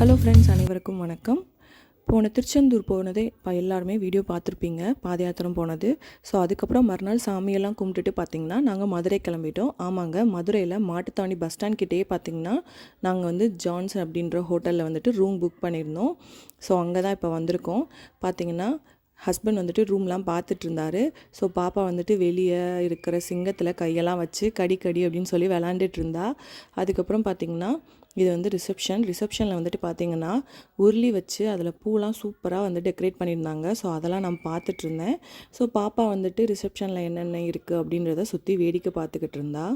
Hello friends அனைவருக்கும் வணக்கம். போன திருச்செந்தூர் போனதே இப்போ எல்லாருமே வீடியோ பார்த்துருப்பீங்க. பாத யாத்திரம் போனது. ஸோ அதுக்கப்புறம் மறுநாள் சாமியெல்லாம் கும்பிட்டுட்டு பார்த்தீங்கன்னா நாங்கள் மதுரை கிளம்பிட்டோம். ஆமாங்க மதுரையில் மாட்டுத்தாண்டி பஸ் ஸ்டாண்ட் கிட்டேயே பார்த்தீங்கன்னா நாங்கள் வந்து ஜான்சன் அப்படின்ற ஹோட்டலில் வந்துட்டு ரூம் புக் பண்ணியிருந்தோம். ஸோ அங்கே தான் இப்போ வந்திருக்கோம். பார்த்தீங்கன்னா ஹஸ்பண்ட் வந்துட்டு ரூம்லாம் பார்த்துட்ருந்தாரு ஸோ பாப்பா வந்துட்டு வெளியே இருக்கிற சிங்கத்தில் கையெல்லாம் வச்சு கடி கடி அப்படின்னு சொல்லி விளாண்டுட்டு இருந்தா அதுக்கப்புறம் பார்த்தீங்கன்னா இது வந்து ரிசப்ஷன் ரிசப்ஷனில் வந்துட்டு பார்த்தீங்கன்னா உருளி வச்சு அதில் பூலாம் சூப்பராக வந்து டெக்கரேட் பண்ணியிருந்தாங்க. ஸோ அதெல்லாம் நான் பார்த்துட்டு இருந்தேன். ஸோ பாப்பா வந்துட்டு ரிசப்ஷனில் என்னென்ன இருக்குது அப்படின்றத சுற்றி வேடிக்கை பார்த்துக்கிட்டு இருந்தா.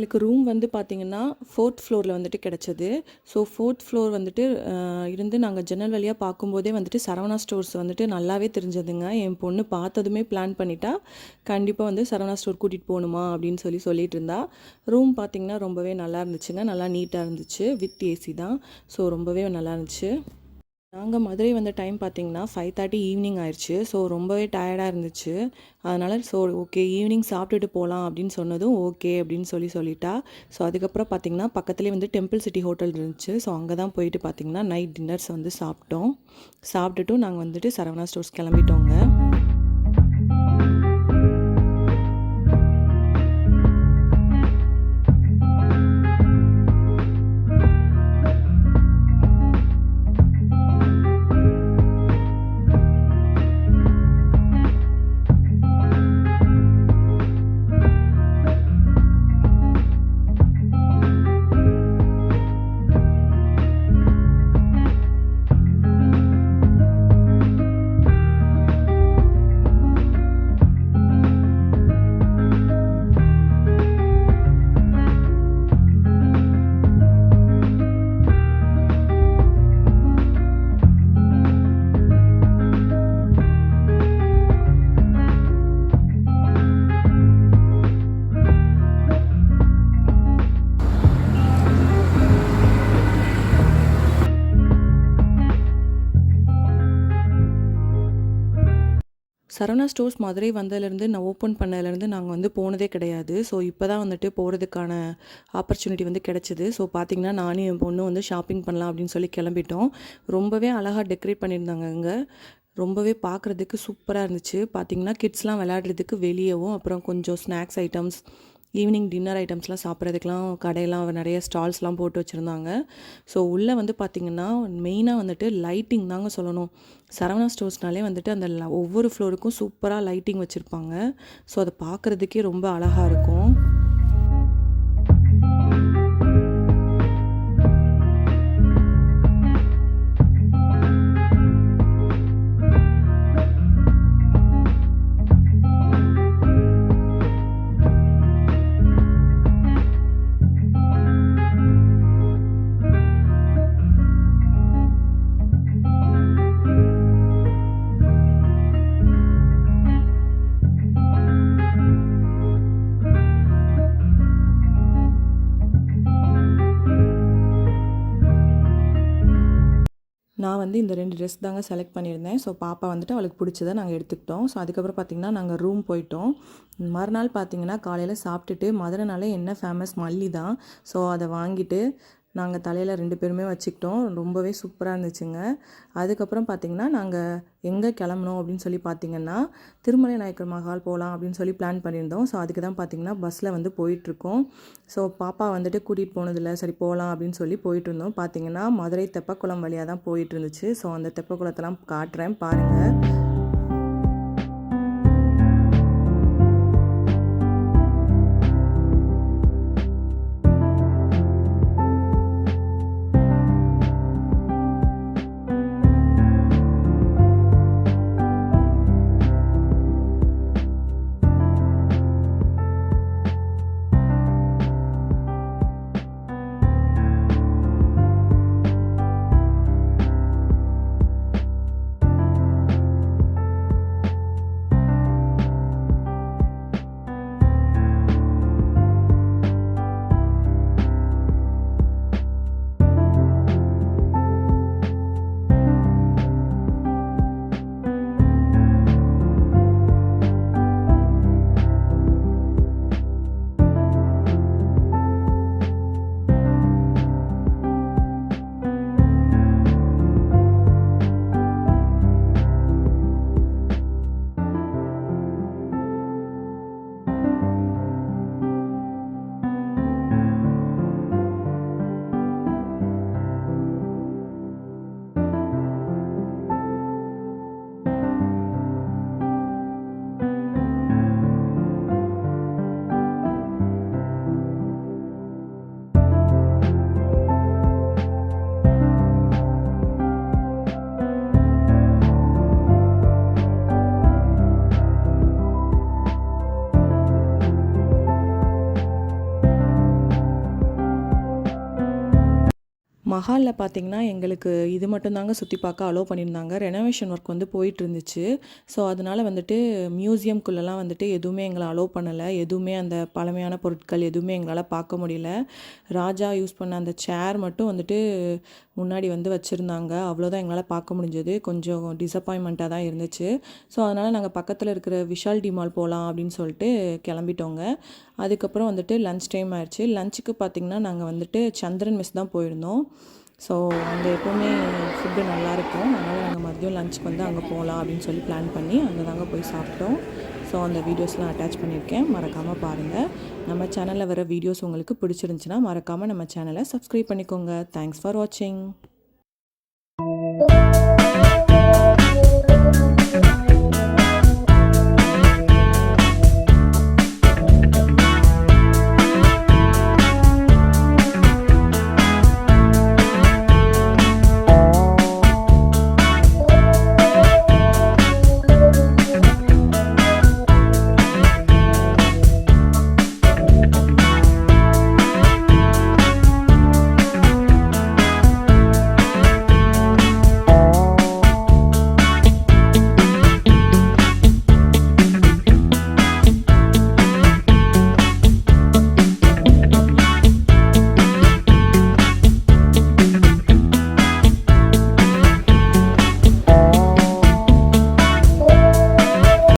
எங்களுக்கு ரூம் வந்து பார்த்திங்கன்னா ஃபோர்த் ஃப்ளோரில் வந்துட்டு கிடச்சது. ஸோ ஃபோர்த் ஃப்ளோர் வந்துட்டு இருந்து நாங்கள் ஜன்னல் வழியாக பார்க்கும்போதே வந்துட்டு சரவணா ஸ்டோர்ஸ் வந்துட்டு நல்லாவே தெரிஞ்சதுங்க. என் பொண்ணு பார்த்ததுமே பிளான் பண்ணிட்டா கண்டிப்பாக வந்து சரவணா ஸ்டோர் கூட்டிகிட்டு போகணுமா அப்படின்னு சொல்லி சொல்லிட்டு இருந்தா. ரூம் பார்த்திங்கன்னா ரொம்பவே நல்லா இருந்துச்சுங்க. நல்லா நீட்டாக இருந்துச்சு. வித் ஏசி தான். ஸோ ரொம்பவே நல்லா இருந்துச்சு. நாங்கள் மதுரை வந்த டைம் பார்த்தீங்கன்னா ஃபைவ் தேர்ட்டி ஈவினிங் ஆயிடுச்சு ஸோ ரொம்பவே டயர்டாக இருந்துச்சு. அதனால் ஸோ ஓகே ஈவினிங் சாப்பிட்டுட்டு போகலாம் அப்படின்னு சொன்னதும் ஓகே அப்படின்னு சொல்லி சொல்லிட்டா. ஸோ அதுக்கப்புறம் பார்த்தீங்கன்னா பக்கத்துலேயே வந்து டெம்பிள் சிட்டி ஹோட்டல் இருந்துச்சு. ஸோ அங்கே தான் போயிட்டு பார்த்தீங்கன்னா நைட் டின்னர்ஸ் வந்து சாப்பிட்டோம் சாப்பிட்டுட்டும் நாங்கள் வந்துட்டு சரவணா ஸ்டோர்ஸ் கிளம்பிட்டோங்க. சரவணா ஸ்டோர்ஸ் மதுரை வந்ததுலேருந்து நான் ஓப்பன் பண்ணதுலேருந்து நாங்கள் வந்து போனதே கிடையாது. ஸோ இப்போ தான் வந்துட்டு போகிறதுக்கான ஆப்பர்ச்சுனிட்டி வந்து கிடச்சிது. ஸோ பார்த்தீங்கன்னா நானும் என் பொண்ணு வந்து ஷாப்பிங் பண்ணலாம் அப்படின்னு சொல்லி கிளம்பிட்டோம். ரொம்பவே அழகாக டெக்கரேட் பண்ணியிருந்தாங்க அங்கே. ரொம்பவே பார்க்குறதுக்கு சூப்பராக இருந்துச்சு. பார்த்திங்கன்னா கிட்ஸ்லாம் விளையாடுறதுக்கு வெளியவும் அப்புறம் கொஞ்சம் ஸ்நாக்ஸ் ஐட்டம்ஸ் ஈவினிங் டின்னர் ஐட்டம்ஸ்லாம் சாப்பிட்றதுக்கெலாம் கடையெல்லாம் நிறைய ஸ்டால்ஸ்லாம் போட்டு வச்சுருந்தாங்க. ஸோ உள்ளே வந்து பார்த்திங்கன்னா மெயினாக வந்துட்டு லைட்டிங் தாங்க சொல்லணும். சரவணா ஸ்டோர்ஸ்னாலே வந்துட்டு அந்த ஒவ்வொரு ஃப்ளோருக்கும் சூப்பராக லைட்டிங் வச்சுருப்பாங்க. ஸோ அதை பார்க்குறதுக்கே ரொம்ப அழகாக இருக்கும். வந்து இந்த ரெண்டு ட்ரெஸ் தாங்க செலக்ட் பண்ணியிருந்தேன். ஸோ பாப்பா வந்துட்டு அவளுக்கு பிடிச்சதை நாங்கள் எடுத்துக்கிட்டோம். ஸோ அதுக்கப்புறம் பார்த்திங்கன்னா நாங்கள் ரூம் போயிட்டோம். மறுநாள் பார்த்திங்கன்னா காலையில் சாப்பிட்டுட்டு மதுரைனால என்ன ஃபேமஸ் மல்லி தான் ஸோ அதை வாங்கிட்டு நாங்கள் தலையில் ரெண்டு பேருமே வச்சுக்கிட்டோம். ரொம்பவே சூப்பராக இருந்துச்சுங்க. அதுக்கப்புறம் பார்த்திங்கன்னா நாங்கள் எங்கே கிளம்பணும் அப்படின்னு சொல்லி பார்த்தீங்கன்னா திருமலை நாயக்கர் மஹால் போகலாம் அப்படின்னு சொல்லி பிளான் பண்ணியிருந்தோம். ஸோ அதுக்கு தான் பார்த்திங்கன்னா பஸ்ஸில் வந்து போயிட்டுருக்கோம். ஸோ பாப்பா வந்துட்டு கூட்டிகிட்டு போனதில்ல. சரி போகலாம் அப்படின்னு சொல்லி போயிட்டு இருந்தோம் பார்த்தீங்கன்னா மதுரை தெப்பக்குளம் வழியாக தான் போயிட்டு இருந்துச்சு. ஸோ அந்த தெப்பக்குளத்தெல்லாம் காட்டுறேன். பாருங்கள் மஹாலில் பார்த்தீங்கன்னா எங்களுக்கு இது மட்டும்தாங்க சுற்றி பார்க்க அலோவ் பண்ணியிருந்தாங்க. ரெனோவேஷன் ஒர்க் வந்து போயிட்டு இருந்துச்சு ஸோ அதனால் வந்துட்டு மியூசியம்குள்ளெல்லாம் வந்துட்டு எதுவுமே எங்களை அலோவ் பண்ணலை. எதுவுமே அந்த பழமையான பொருட்கள் எதுவுமே எங்களால் பார்க்க முடியல. ராஜா யூஸ் பண்ண அந்த சேர் மட்டும் வந்துட்டு முன்னாடி வந்து வச்சுருந்தாங்க. அவ்வளோதான் எங்களால் பார்க்க முடிஞ்சது. கொஞ்சம் டிசப்பாயின்மெண்ட்டாக தான் இருந்துச்சு. ஸோ அதனால் நாங்கள் பக்கத்தில் இருக்கிற விஷால் டிமால் போகலாம் அப்படின்னு சொல்லிட்டு கிளம்பிட்டோங்க. அதுக்கப்புறம் வந்துட்டு லன்ச் டைம் ஆயிடுச்சு. லஞ்சுக்கு பார்த்திங்கன்னா நாங்கள் வந்துட்டு சந்திரன் மெஸ் தான் போயிருந்தோம். ஸோ அங்கே எப்போவுமே ஃபுட்டு நல்லாயிருக்கும். அதனால் நாங்கள் மதியம் லஞ்சுக்கு வந்து அங்கே போகலாம் அப்படின்னு சொல்லி பிளான் பண்ணி அங்கே தாங்க போய் சாப்பிட்டோம். ஸோ அந்த வீடியோஸ்லாம் அட்டாச் பண்ணியிருக்கேன். மறக்காமல் பாருங்கள் நம்ம சேனலில் வர வீடியோஸ் உங்களுக்கு பிடிச்சிருந்துச்சின்னா மறக்காமல் நம்ம சேனலை சப்ஸ்கிரைப் பண்ணிக்கோங்க. தேங்க்ஸ் ஃபார் வாட்சிங்